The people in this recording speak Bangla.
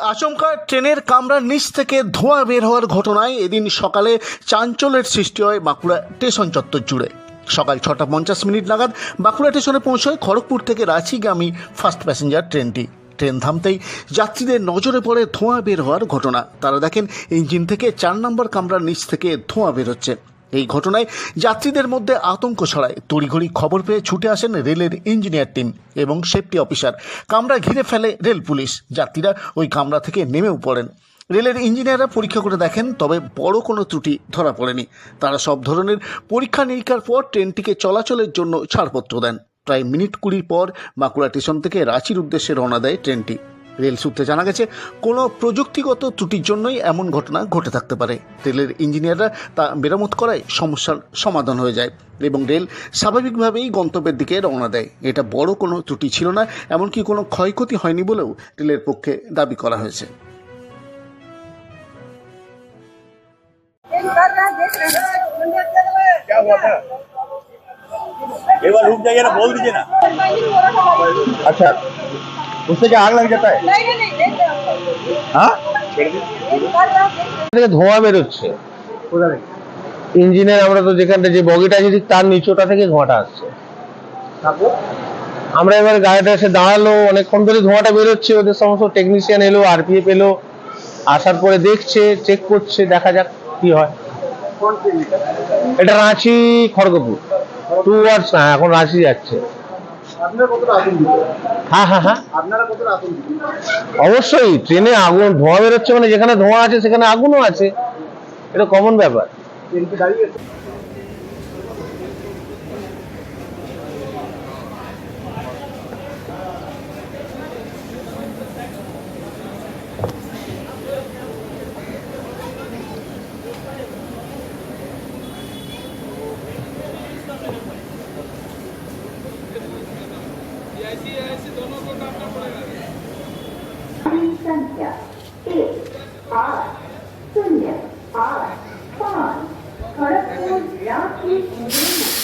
আচমকা ট্রেনের কামরার নিচ থেকে ধোঁয়া বের হওয়ার ঘটনায় এদিন সকালে চাঞ্চল্যের সৃষ্টি হয় বাঁকুড়া স্টেশন চত্বর জুড়ে। সকাল ছটা পঞ্চাশ মিনিট নাগাদ বাঁকুড়া স্টেশনে পৌঁছয় খড়গপুর থেকে রাঁচিগামী ফার্স্ট প্যাসেঞ্জার ট্রেনটি। ট্রেন থামতেই যাত্রীদের নজরে পড়ে ধোঁয়া বের হওয়ার ঘটনা। তারা দেখেন ইঞ্জিন থেকে চার নম্বর কামরার নিচ থেকে ধোঁয়া বের হচ্ছে এই ঘটনায় যাত্রীদের মধ্যে আতঙ্ক ছড়ায়। তড়িঘড়ি খবর পেয়ে ছুটে আসেন রেলের ইঞ্জিনিয়ার টিম এবং সেফটি অফিসার। কামরা ঘিরে ফেলে রেল পুলিশ। যাত্রীরা ওই কামরা থেকে নেমেও পড়েন। রেলের ইঞ্জিনিয়াররা পরীক্ষা করে দেখেন, তবে বড় কোনো ত্রুটি ধরা পড়েনি। তারা সব ধরনের পরীক্ষা নিরীক্ষার পর ট্রেনটিকে চলাচলের জন্য ছাড়পত্র দেন। প্রায় মিনিট কুড়ির পর বাঁকুড়া স্টেশন থেকে রাঁচির উদ্দেশ্যে রওনা দেয় ট্রেনটি। রেল সূত্রে জানা গেছে কোনো প্রযুক্তিগত ত্রুটির জন্যই এমন ঘটনা ঘটে থাকতে পারে। রেলের ইঞ্জিনিয়াররা তা মেরামত করায় সমস্যার সমাধান হয়ে যায় এবং রেল স্বাভাবিকভাবেই গন্তব্যের দিকে রওনা দেয়। এটা বড় কোনো ত্রুটি ছিল না এমনকি কোনো ক্ষয়ক্ষতি হয়নি বলেও রেলের পক্ষে দাবি করা হয়েছে। আচ্ছা। उससे क्या आग लग जाता है नहीं नहीं नहीं देख रहे हैं हाँ एक कर रहा है देख रहे हैं থেকে ধোঁয়া বেরোচ্ছে ইঞ্জিনের আমরা তো যেখানটা যে বগিটা আছে ঠিক তার নিচোটা থেকে ধোঁয়াটা আসছে আমরা এবার গাড়িটা এসে দাঁড়ালো অনেকক্ষণ ধরে ধোঁয়াটা বেরোচ্ছে ওদের সমস্ত টেকনিশিয়ান এলো আরপিএফ এলো আসার পরে দেখছে চেক করছে দেখা যাক কি হয় এটা রাঁচি খড়গপুর টু ওয়ার্ডস না এখন রাঁচি যাচ্ছে হ্যাঁ হ্যাঁ হ্যাঁ। অবশ্যই ট্রেনে আগুন ধোঁয়া বেরোচ্ছে মানে যেখানে ধোঁয়া আছে সেখানে আগুনও আছে। এটা কমন ব্যাপার। संख्या एक आठ शून्य आठ पाँच खड़गपुर रांची इंडियन